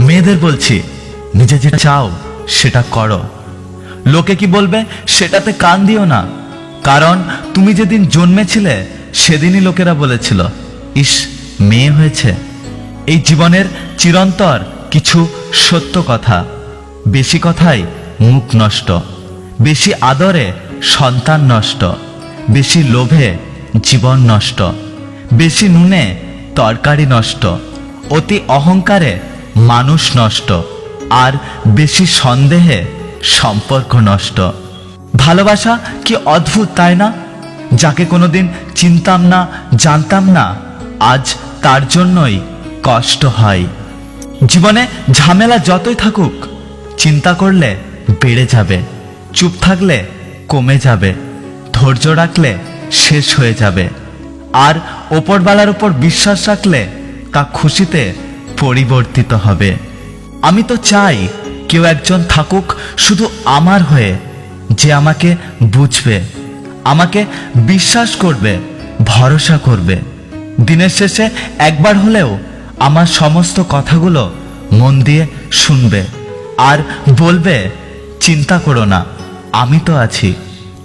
মেয়েদের বলছি, নিজে যেটা চাও, সেটা করো। লোকে কি বলবে, সেটাতে কান দিও না। কারণ তুমি যেদিন জন্মেছিলে, সেদিনই লোকেরা বলেছিল, ইস, মেয়ে হয়েছে। এই জীবনের চিরন্তর কিছু সত্য কথা। বেশি কথাই মুখ নষ্ট। বেশি আদরে সন্তান নষ্ট। বেশি লোভে জীবন নষ্ট। বেশি নুনে তরকারি নষ্ট। অতি অহংকারে মানুষ নষ্ট, আর বেশি সন্দেহে সম্পর্ক নষ্ট। ভালোবাসা কি অদ্ভুত, তাই না? যাকে কোনোদিন চিনতাম না, জানতাম না, আজ তার জন্যই কষ্ট হয়। জীবনে ঝামেলা যতই থাকুক, চিন্তা করলে বেড়ে যাবে, চুপ থাকলে কমে যাবে, ধৈর্য রাখলে শেষ হয়ে যাবে, আর ওপরবালার উপর বিশ্বাস রাখলে তা খুশিতে পরিবর্তিত হবে। আমি তো চাই কেউ একজন থাকুক শুধু আমার হয়ে, যে আমাকে বুঝবে, আমাকে বিশ্বাস করবে, ভরসা করবে। দিনের শেষে একবার হলেও আমার সমস্ত কথাগুলো মন দিয়ে শুনবে আর বলবে, চিন্তা করো না, আমি তো আছি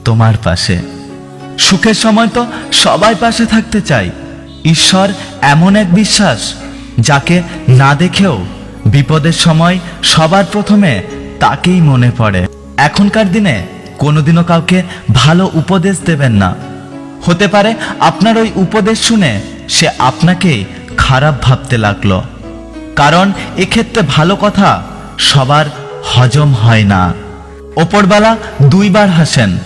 তোমার পাশে। সুখের সময় তো সবাই পাশে থাকতে চাই। ঈশ্বর এমন এক বিশ্বাস যাকে না দেখেও বিপদের সময় সবার প্রথমে তাকেই মনে পড়ে। এখনকার দিনে কোনোদিনও কাউকে ভালো উপদেশ দেবেন না। হতে পারে আপনার ওই উপদেশ শুনে সে আপনাকে খারাপ ভাবতে লাগল। কারণ এক্ষেত্রে ভালো কথা সবার হজম হয় না। ওপরবেলা দুইবার হাসেন।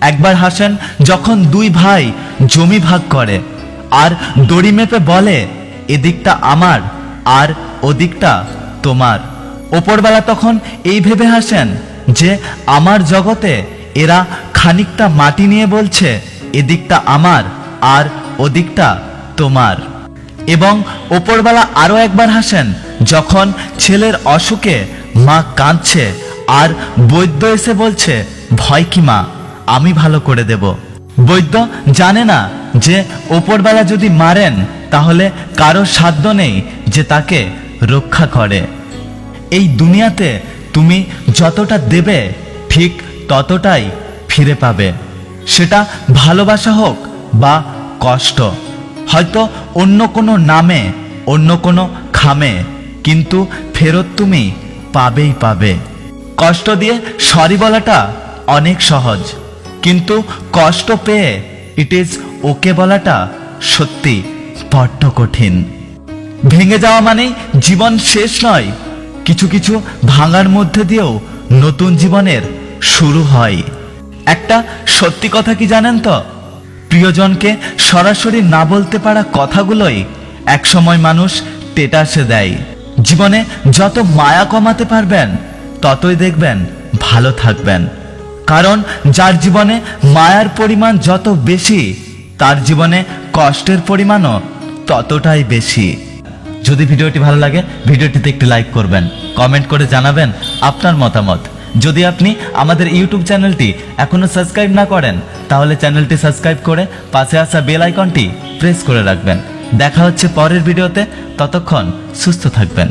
একবার হাসেন যখন দুই ভাই জমি ভাগ করে আর দড়ি মেপে বলে এদিকটা আমার আর ওদিকটা তোমার। ওপরবেলা তখন এই ভেবে হাসেন যে আমার জগতে এরা খানিকটা মাটি নিয়ে বলছে, এদিকটা আমার আর ওদিকটা তোমার। এবং ওপরবেলা আরও একবার হাসেন, যখন ছেলের অসুখে মা কাঁদছে আর বৈদ্য এসে বলছে, ভয় কি মা, আমি ভালো করে দেব। বৈদ্য জানে না যে ওপরবেলা যদি মারেন তাহলে কারও সাধ্য নেই যে তাকে রক্ষা করে। এই দুনিয়াতে তুমি যতটা দেবে, ঠিক ততটাই ফিরে পাবে। সেটা ভালোবাসা হোক বা কষ্ট, হয়তো অন্য কোনো নামে, অন্য কোনো খামে, কিন্তু ফেরত তুমি পাবেই পাবে। কষ্ট দিয়ে সরি বলাটা অনেক সহজ, কিন্তু কষ্ট পেয়ে ইট ইজ ওকে বলাটা সত্যি। বড্ড কঠিন। ভেঙে যাওয়া মানেই জীবন শেষ নয়। কিছু কিছু ভাঙার মধ্যে দিয়েও নতুন জীবনের শুরু হয়। একটা সত্যি কথা কি জানেন তো? প্রিয়জনকে সরাসরি না বলতে পারা কথাগুলোই একসময় মানুষ টেটাসে দেয়। জীবনে যত মায়া কমাতে পারবেন, ততই দেখবেন ভালো থাকবেন। কারণ যার জীবনে মায়ার পরিমাণ যত বেশি তার জীবনে কষ্টের পরিমাণও ততটাই বেশি। যদি ভিডিওটি ভালো লাগে, ভিডিওটিতে একটি লাইক করবেন। কমেন্ট করে জানাবেন আপনার মতামত। যদি আপনি আমাদের ইউটিউব চ্যানেলটি এখনও সাবস্ক্রাইব না করেন, তাহলে চ্যানেলটি সাবস্ক্রাইব করে পাশে আসা বেল আইকনটি প্রেস করে রাখবেন। দেখা হচ্ছে পরের ভিডিওতে। ততক্ষণ সুস্থ থাকবেন।